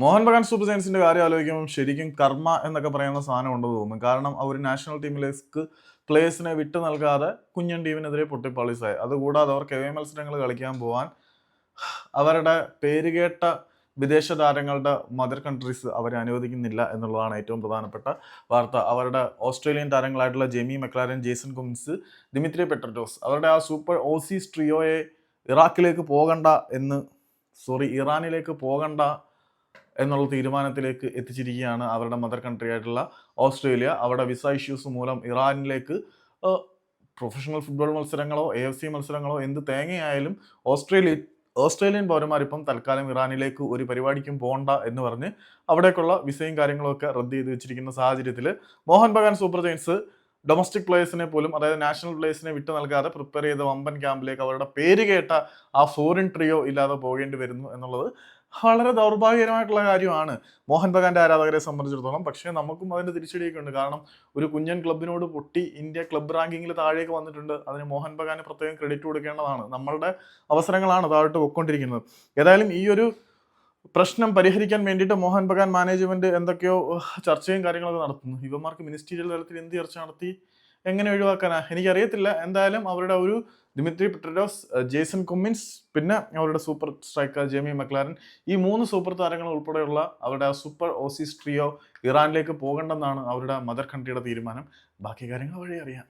Mohan Bagan super ജയൻസിന്റെ കാര്യം ആലോചിക്കുമ്പോൾ ശരിക്കും കർമ്മ എന്നൊക്കെ പറയുന്ന സാധനം ഉണ്ടെന്ന് തോന്നുന്നു. കാരണം അവർ നാഷണൽ ടീമിലേക്ക് പ്ലേയേഴ്സിനെ വിട്ടു നൽകാതെ കുഞ്ഞൻ ടീമിനെതിരെ പൊട്ടിപ്പാളിസായി അതുകൂടാതെ അവർ കെവി മത്സരങ്ങൾ കളിക്കാൻ പോവാൻ അവരുടെ പേരുകേട്ട വിദേശ താരങ്ങളുടെ മദർ കൺട്രീസ് അവരെ അനുവദിക്കുന്നില്ല എന്നുള്ളതാണ് ഏറ്റവും പ്രധാനപ്പെട്ട വാർത്ത. അവരുടെ Australian താരങ്ങളായിട്ടുള്ള Jamie Maclaren Jason Cummings Dimitri Petros അവരുടെ ആ സൂപ്പർ ഓസീസ് ട്രിയോയെ ഇറാഖിലേക്ക് പോകണ്ട എന്ന് സോറി ഇറാനിലേക്ക് പോകണ്ട എന്നുള്ള തീരുമാനത്തിലേക്ക് എത്തിച്ചിരിക്കുകയാണ് അവരുടെ മദർ കൺട്രി ആയിട്ടുള്ള ഓസ്ട്രേലിയ. അവിടെ വിസ ഇഷ്യൂസ് മൂലം ഇറാനിലേക്ക് പ്രൊഫഷണൽ ഫുട്ബോൾ മത്സരങ്ങളോ എ എഫ് സി മത്സരങ്ങളോ എന്ത് തേങ്ങയായാലും ഓസ്ട്രേലിയ ഓസ്ട്രേലിയൻ പൗരന്മാരിപ്പം തൽക്കാലം ഇറാനിലേക്ക് ഒരു പരിപാടിക്കും പോകണ്ട എന്ന് പറഞ്ഞ് അവിടേക്കുള്ള വിസയും കാര്യങ്ങളും ഒക്കെ റദ്ദ് ചെയ്ത് വെച്ചിരിക്കുന്ന സാഹചര്യത്തിൽ Mohun Bagan super giants domestic പ്ലേയേഴ്സിനെ പോലും അതായത് നാഷണൽ പ്ലേയേഴ്സിനെ വിട്ടു നൽകാതെ പ്രിപ്പയർ ചെയ്ത വമ്പൻ ക്യാമ്പിലേക്ക് അവരുടെ പേര് കേട്ട ആ ഫോറിൻ ട്രിയോ ഇല്ലാതെ പോകേണ്ടി വരുന്നു എന്നുള്ളത് വളരെ ദൗർഭാഗ്യകരമായിട്ടുള്ള കാര്യമാണ്. മോഹൻ ബഗാന്റെ ആരാധകരെ സംബന്ധിച്ചിടത്തോളം. പക്ഷേ നമുക്കും അതിന്റെ തിരിച്ചടിയൊക്കെ ഉണ്ട്. കാരണം ഒരു കുഞ്ഞൻ ക്ലബിനോട് പൊട്ടി ഇന്ത്യ ക്ലബ് റാങ്കിങ്ങിൽ താഴേക്ക് വന്നിട്ടുണ്ട്. അതിന് മോഹൻ ബഗാന് പ്രത്യേകം ക്രെഡിറ്റ് കൊടുക്കേണ്ടതാണ്. നമ്മളുടെ അവസരങ്ങളാണ് താഴോട്ട് പൊയ്ക്കൊണ്ടിരിക്കുന്നത്. ഏതായാലും ഈ ഒരു പ്രശ്നം പരിഹരിക്കാൻ വേണ്ടിയിട്ട് മോഹൻ ബഗാൻ മാനേജ്മെന്റ് എന്തൊക്കെയോ ചർച്ചയും കാര്യങ്ങളൊക്കെ നടത്തുന്നു. യുവമാർക്ക് മിനിസ്റ്റീരിയൽ തലത്തിൽ എന്ത് ചർച്ച നടത്തി എങ്ങനെ ഒഴിവാക്കാനാ? എനിക്കറിയത്തില്ല. എന്തായാലും അവരുടെ ഒരു ദിമിത്രി പെട്രഡോസ് ജേസൺ കുമ്മിൻസ് പിന്നെ അവരുടെ സൂപ്പർ സ്ട്രൈക്കർ ജെമി മക്ലാരൻ ഈ മൂന്ന് സൂപ്പർ താരങ്ങൾ ഉൾപ്പെടെയുള്ള അവരുടെ സൂപ്പർ ഓസീസ് ട്രിയോ ഇറാനിലേക്ക് പോകണ്ടെന്നാണ് അവരുടെ മദർ കൺട്രിയുടെ തീരുമാനം. ബാക്കി കാര്യങ്ങൾ വഴി അറിയാം